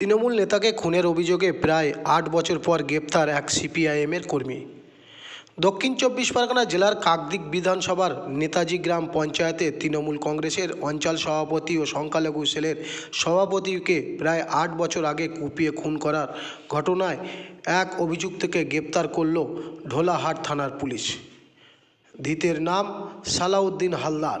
তৃণমূল নেতাকে খুনের অভিযোগে প্রায় আট বছর পর গ্রেপ্তার এক সিপিআইএমের কর্মী। দক্ষিণ চব্বিশ পরগনা জেলার কাকদ্বীপ বিধানসভার নেতাজি গ্রাম পঞ্চায়েতে তৃণমূল কংগ্রেসের অঞ্চল সভাপতি ও সংখ্যালঘু সেলের সভাপতিকে প্রায় আট বছর আগে কুপিয়ে খুন করার ঘটনায় এক অভিযুক্তকে গ্রেপ্তার করল ঢোলাহাট থানার পুলিশ। ধৃতের নাম সালাউদ্দিন হালদার।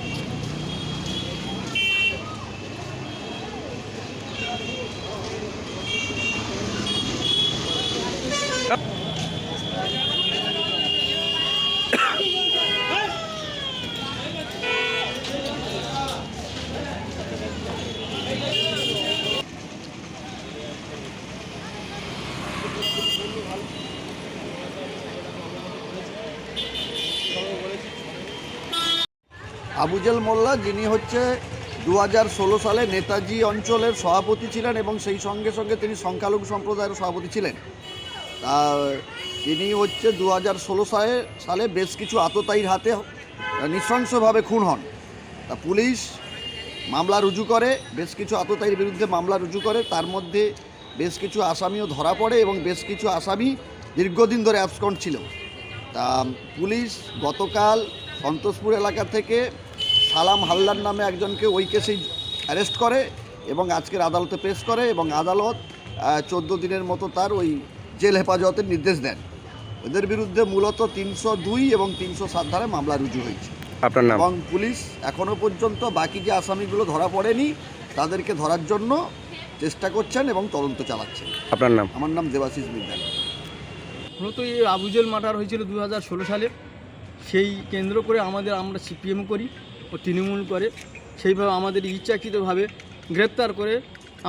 আবুজেল মোল্লা, যিনি হচ্ছে দু সালে নেতাজি অঞ্চলের সভাপতি ছিলেন এবং সেই সঙ্গে সঙ্গে তিনি সংখ্যালঘু সম্প্রদায়ের সভাপতি ছিলেন। তিনি হচ্ছে দু হাজার ষোলো সালে সালে বেশ কিছু আততায়ীর হাতে নৃশংসভাবে খুন হন। তা পুলিশ মামলা রুজু করে, বেশ কিছু আততায়ীর বিরুদ্ধে মামলা রুজু করে, তার মধ্যে বেশ কিছু আসামিও ধরা পড়ে এবং বেশ কিছু আসামি দীর্ঘদিন ধরে অ্যাবসকন্ট ছিল। তা পুলিশ গতকাল সন্তোষপুর এলাকা থেকে সালাম হালদার নামে একজনকে ওই কেসেই অ্যারেস্ট করে এবং আজকের আদালতে পেশ করে এবং আদালত চোদ্দ দিনের মতো তার ওই জেল হেফাজতের নির্দেশ দেন। এদের বিরুদ্ধে মূলত তিনশো দুই এবং তিনশো সাত ধারে মামলা রুজু হয়েছে। আপনার নাম? এবং পুলিশ এখনও পর্যন্ত বাকি যে আসামিগুলো ধরা পড়েনি তাদেরকে ধরার জন্য চেষ্টা করছেন এবং তদন্ত চালাচ্ছেন। আপনার নাম? আমার নাম দেবাশিস বিদ্যান। মূলত এই আবুজেল মার্ডার হয়েছিল দু হাজার ষোলো সালে। সেই কেন্দ্র করে আমাদের আমরা সিপিএম করি। তৃণমূল করে সেইভাবে আমাদের ইচ্ছাকৃতভাবে গ্রেপ্তার করে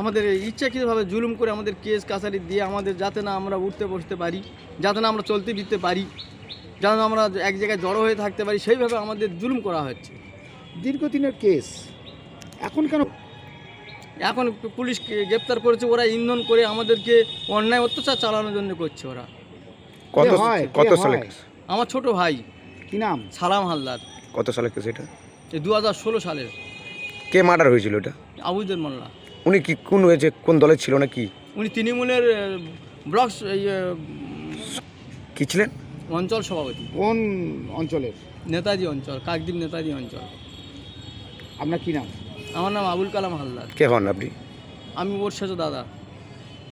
আমাদের ইচ্ছাকৃতভাবে জুলুম করে আমাদের কেস কাছারি দিয়ে আমাদের যাতে না আমরা উঠতে বসতে পারি যাতে না আমরা চলতে ফিরতে পারি যাতে না আমরা এক জায়গায় জড়ো হয়ে থাকতে পারি সেইভাবে আমাদের জুলুম করা হচ্ছে। দীর্ঘদিনের কেস এখন কেন? এখন পুলিশ গ্রেপ্তার করেছে ওরা ইন্ধন করে আমাদেরকে অন্যায় অত্যাচার চালানোর জন্য করছে ওরা। কত সালে আমার ছোট ভাই কি নাম? সালাম হালদার। কত সালে কেস এটা? এই দু হাজার ষোলো সালের। কে মার্ডার হয়েছিল এটা আবুদের মোল্লা। উনি কি কোন হয়েছে কোন দলে ছিল না কি? উনি তৃণমূলের ব্লক কি ছিলেন? অঞ্চল সভাপতি। কোন অঞ্চলের? নেতাজি অঞ্চল কাকদ্বীপ নেতাজি অঞ্চল। আপনার কি নাম? আমার নাম আবুল কালাম হালদার। কে হন আপনি? আমি ওর শেষ দাদা।